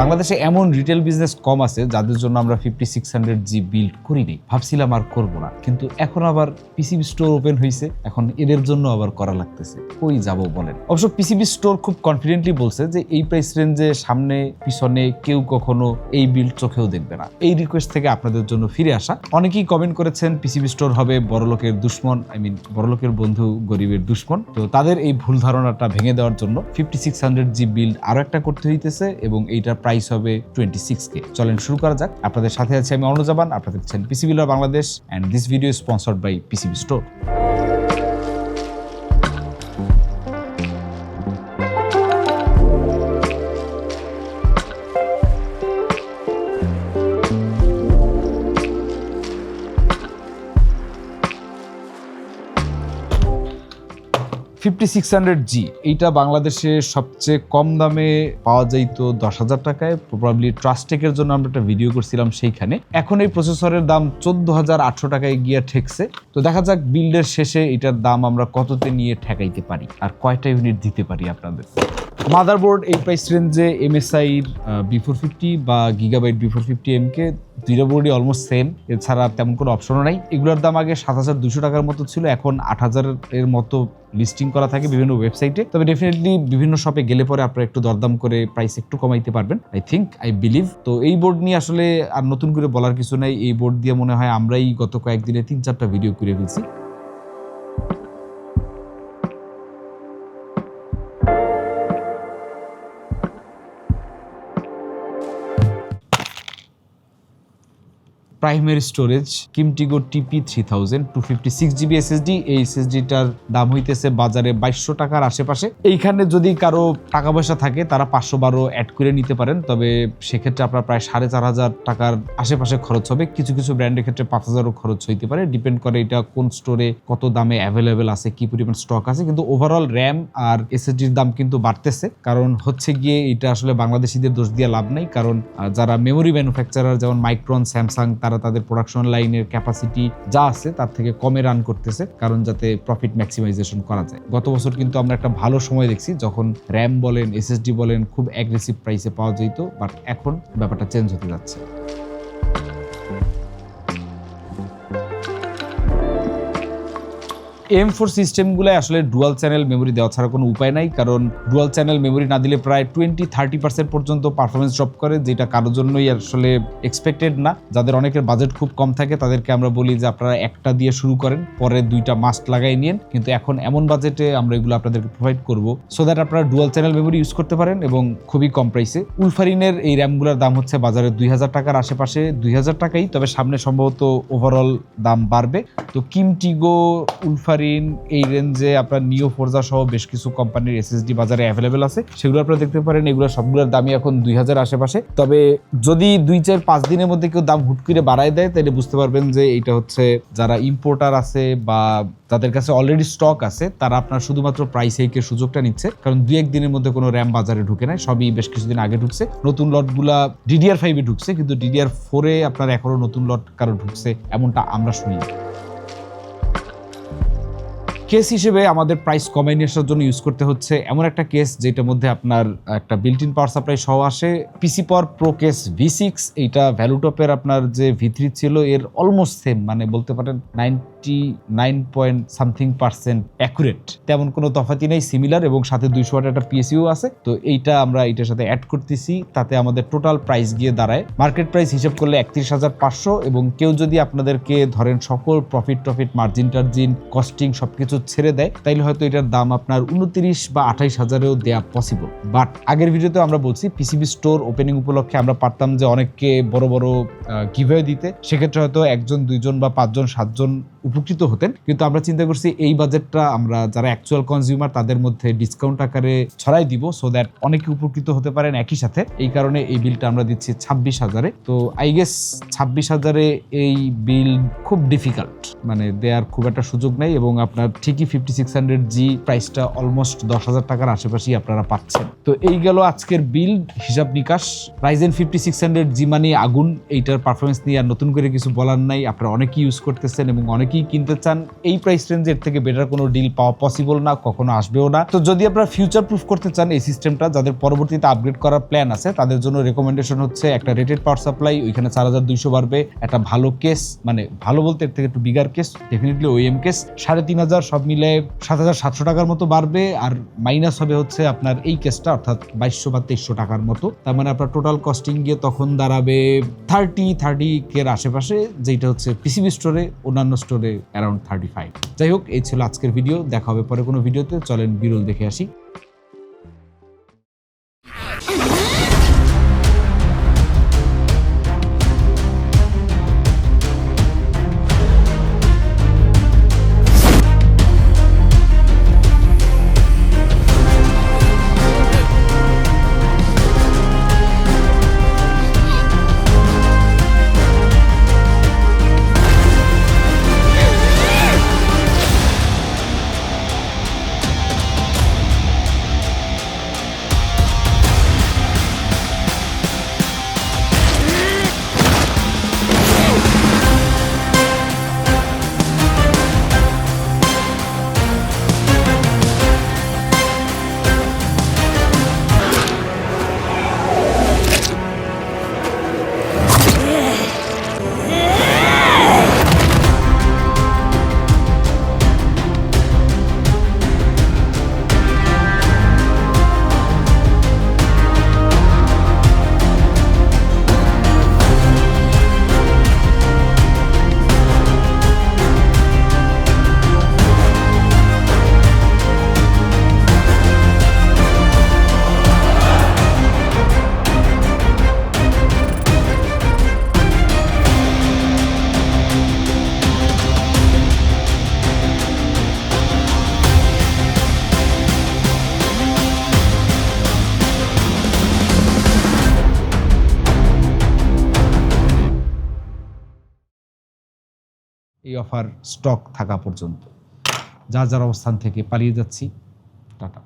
বাংলাদেশে এমন retail business কম আছে যাদের জন্য আমরা fifty six hundred G build করিনি। ভাবছিলাম আর করব না। কিন্তু এখন আবার পিসিবি স্টোর ওপেন হয়েছে এখন এদের জন্য আবার করা লাগতেছে। কই যাব বলেন? অবশ্য পিসিবি স্টোর খুব কনফিডেন্টলি বলছে যে এই প্রাইস রেঞ্জে সামনে, পিছনে কেউ কখনো এই বিল্ড চোখেও দেখবে না। এই রিকোয়েস্ট থেকে আপনাদের জন্য ফিরে আসা। অনেকেই কমেন্ট করেছেন পিসিবি স্টোর হবে বড়লোকের দুশ্মন আই মিন বড়লোকের বন্ধু গরিবের দুশ্মন। তো তাদের এই ভুল ধারণাটা ভেঙে দেওয়ার জন্য fifty six hundred G build আরও একটা করতে হইতেছে এবং এইটার প্রাইস হবে টোয়েন্টি সিক্স কে চলেন শুরু করা যাক। আপনাদের সাথে আছে আমি অনুজাবান আপনাদের PCB law Bangladesh and this video sponsored by PCB store fifty six hundred G এইটা বাংলাদেশে সবচেয়ে কম দামে পাওয়া যাইতো দশ হাজার টাকায়। প্রবাবলি ট্রাস্টেকের জন্য আমরা একটা ভিডিও করছিলাম সেইখানে। এখন এই প্রসেসরের দাম চোদ্দ হাজার আটশো টাকায় গিয়ে ঠেকছে। তো দেখা যাক বিল্ডের শেষে এটার দাম আমরা কততে নিয়ে ঠেকাইতে পারি আর কয়টা ইউনিট দিতে পারি আপনাদের। মাদারবোর্ড এই প্রাইস রেঞ্জে এমএসআইর বিফোর ফিফটি বা gigabyte B four fifty MK দুইটা অলমোস্ট সেম এছাড়া তেমন কোনো অপশনও নাই। এগুলোর দাম আগে সাত হাজার দুশো টাকার মতো ছিল, এখন আট হাজারের মতো লিস্টিং করা থাকে বিভিন্ন ওয়েবসাইটে তবে ডেফিনেটলি বিভিন্ন শপে গেলে পরে আপনারা একটু দরদাম করে প্রাইস একটু কমাইতে পারবেন আই থিঙ্ক আই বিলিভ তো এই বোর্ড নিয়ে আসলে আর নতুন করে বলার কিছু নাই, এই বোর্ড দিয়ে মনে হয় আমরাই গত কয়েকদিনে তিন চারটা ভিডিও করে ফেলছি। Primary storage Kimtigo TP three thousand two fifty six GB SSD এই এসএসডিটার দাম হইতেছে বাজারে বাইশশো টাকার আশেপাশে। এইখানে যদি কারও টাকা পয়সা থাকে, তারা পাঁচশো বারো অ্যাড করে নিতে পারেন, তবে সেক্ষেত্রে আপনার প্রায় সাড়ে চার হাজার টাকার আশেপাশে খরচ হবে। কিছু কিছু ব্র্যান্ডের ক্ষেত্রে পাঁচ হাজারও খরচ হইতে পারে। ডিপেন্ড করে এটা কোন স্টোরে কত দামে অ্যাভেলেবেল আছে, কি পরিমাণ স্টক আছে। কিন্তু ওভারঅল র্যাম আর এসএসডির দাম কিন্তু বাড়তেছে। কারণ হচ্ছে গিয়ে এটা আসলে বাংলাদেশিদের দোষ দিয়ে লাভ নাই। কারণ যারা মেমোরি ম্যানুফ্যাকচারার যেমন মাইক্রন স্যামসাং তারা তাদের প্রোডাকশন লাইনের ক্যাপাসিটি যা আছে তার থেকে কমে রান করতেছে, কারণ যাতে প্রফিট ম্যাক্সিমাইজেশন করা যায়। গত বছর কিন্তু আমরা একটা ভালো সময় দেখছি, যখন র্যাম বলেন এসএসডি বলেন, খুব অ্যাগ্রেসিভ প্রাইসে পাওয়া যেত বাট এখন ব্যাপারটা চেঞ্জ হতে যাচ্ছে। এম ফোর সিস্টেমগুলো আসলে ডুয়াল চ্যানেল মেমোরি দেওয়া ছাড়া কোনো উপায় নাই, কারণ ডুয়াল চ্যানেল মেমোরি না দিলে প্রায় টোয়েন্টি থার্টি পার্সেন্ট পর্যন্ত পারফরমেন্স ড্রপ করে, যেটা কারোর জন্যই আসলে এক্সপেক্টেড না। যাদের অনেকের বাজেট খুব কম থাকে, তাদেরকে আমরা বলি যে আপনারা একটা দিয়ে শুরু করেন, পরে দুইটা মাস্ট লাগাই নিন কিন্তু এখন এমন বাজেটে আমরা এগুলো আপনাদেরকে প্রোভাইড করব সো দ্যাট আপনারা ডুয়াল চ্যানেল মেমোরি ইউজ করতে পারেন এবং খুবই কম প্রাইসে উলফারিনের এই র্যামগুলোর দাম হচ্ছে বাজারে দুই হাজার টাকার আশেপাশে দুই হাজার টাকাই, তবে সামনে সম্ভবত ওভারঅল দাম বাড়বে। তো কিমটিগো উলফারিন এই রেঞ্জে আপনার নিও ফোরজা সহ বেশ কিছু কোম্পানির এসএসডি বাজারে অ্যাভেলেবেল আছে, সেগুলো আপনারা দেখতে পারেন। এগুলো সবগুলোর দামই এখন দুই হাজার আশেপাশে। তবে যদি দুই চার পাঁচ দিনের মধ্যে কেউ দাম হুট করে বাড়ায় দেয়, তাহলে বুঝতে পারবেন যে এটা হচ্ছে যারা ইম্পোর্টার আছে বা তাদের কাছে অলরেডি স্টক আছে, তারা আপনার শুধুমাত্র প্রাইস হেকের সুযোগটা নিচ্ছে। কারণ দুই এক দিনের মধ্যে কোনো র্যাম বাজারে ঢুকে নাই, সবই বেশ কিছুদিন আগে ঢুকছে। নতুন লটগুলা ডিডিআর ফাইভে ঢুকছে, কিন্তু ডিডিআর ফোরে আপনার এখনও নতুন লট কারও ঢুকছে, এমনটা আমরা শুনি কেস হিসেবে আমাদের প্রাইস কমে নিয়ে আসার জন্য ইউজ করতে হচ্ছে এমন একটা কেস যেটার মধ্যে আপনার একটা বিল্ট ইন পাওয়ার সাপ্লাই সহ আসে। PC power pro case V six এইটা ভ্যালুটপের আপনার যে ভি থ্রি ছিল, এর অলমোস্ট সেম মানে বলতে পারেন ninety nine point something percent accurate তেমন কোনো তফাতি নেই সিমিলার এবং সাথে দুইশো ওয়াট একটা পিএসইউ আছে। তো এইটা আমরা এটার সাথে অ্যাড করতেছি, তাতে আমাদের টোটাল প্রাইস গিয়ে দাঁড়ায়। মার্কেট প্রাইস হিসেব করলে একত্রিশ হাজার পাঁচশো এবং কেউ যদি আপনাদেরকে ধরেন সকল প্রফিট টফিট মার্জিন টার্জিন কস্টিং সবকিছু ছেড়ে দেয়, তাইলে হয়তো এটার দাম আপনার উনত্রিশ বা আঠাইশ হাজারেও দেওয়া পসিবল বাট আগের ভিডিওতে আমরা বলছি পিসিবি স্টোর ওপেনিং উপলক্ষে আমরা পারতাম যে অনেককে বড় বড় গিভওয়ে দিতে। সেক্ষেত্রে হয়তো একজন, দুইজন বা পাঁচজন, সাতজন উপকৃত হতেন। কিন্তু আমরা চিন্তা করছি এই বাজেটটা আমরা যারা অ্যাকচুয়াল কনজিউমার তাদের মধ্যে ডিসকাউন্ট আকারে ছড়াই দিব সো দ্যাট অনেকে উপকৃত হতে পারেন একই সাথে। এই কারণে এই বিলটা আমরা দিচ্ছি ছাব্বিশ হাজারে। তো আই গেস ছাব্বিশ হাজারে এই বিল খুব ডিফিকাল্ট মানে দেওয়ার খুব একটা সুযোগ নেই এবং আপনার ঠিকই ফিফটি সিক্স হান্ড্রেড জি প্রাইসটা অলমোস্ট দশ হাজার টাকার আশেপাশেই আপনারা পাচ্ছেন। তো এই গেল আজকের বিল হিসাব নিকাশ। Ryzen fifty six hundred G মানে আগুন। এইটার পারফরমেন্স নিয়ে আর নতুন করে কিছু বলার নাই। আপনারা অনেকেই ইউজ করতেছেন এবং অনেকেই অনেকেই কিনতে চান, এই প্রাইস রেঞ্জের থেকে বেটার কোনো ডিল পাওয়া পসিবল না, কখনো আসবেও না। তো যদি আপনারা ফিউচার প্রুফ করতে চান এই সিস্টেমটা যাদের পরবর্তীতে আপগ্রেড করার প্ল্যান আছে, তাদের জন্য রেকমেন্ডেশন হচ্ছে একটা রেটেড পাওয়ার সাপ্লাই ওইখানে চার হাজার দুইশো বাড়বে। একটা ভালো কেস মানে ভালো বলতে এর থেকে একটু bigger case definitely OEM case সাড়ে তিন হাজার সব মিলে সাত হাজার সাতশো টাকার মতো বাড়বে, আর মাইনাস হবে হচ্ছে আপনার এই কেসটা অর্থাৎ বাইশশো বা তেইশশো টাকার মতো। তার মানে আপনার টোটাল কস্টিং গিয়ে তখন দাঁড়াবে থার্টি থার্টি কের আশেপাশে যেটা হচ্ছে পিসিবি স্টোরে অন্যান্য স্টোরে অ্যারাউন্ড থার্টি ফাইভ যাই হোক, এই ছিল আজকের ভিডিও দেখা হবে পরে কোনো ভিডিওতে চলেন বিরল দেখে আসি। এই অফার স্টক থাকা পর্যন্ত। যা যার অবস্থান থেকে পালিয়ে যাচ্ছি। টাটা।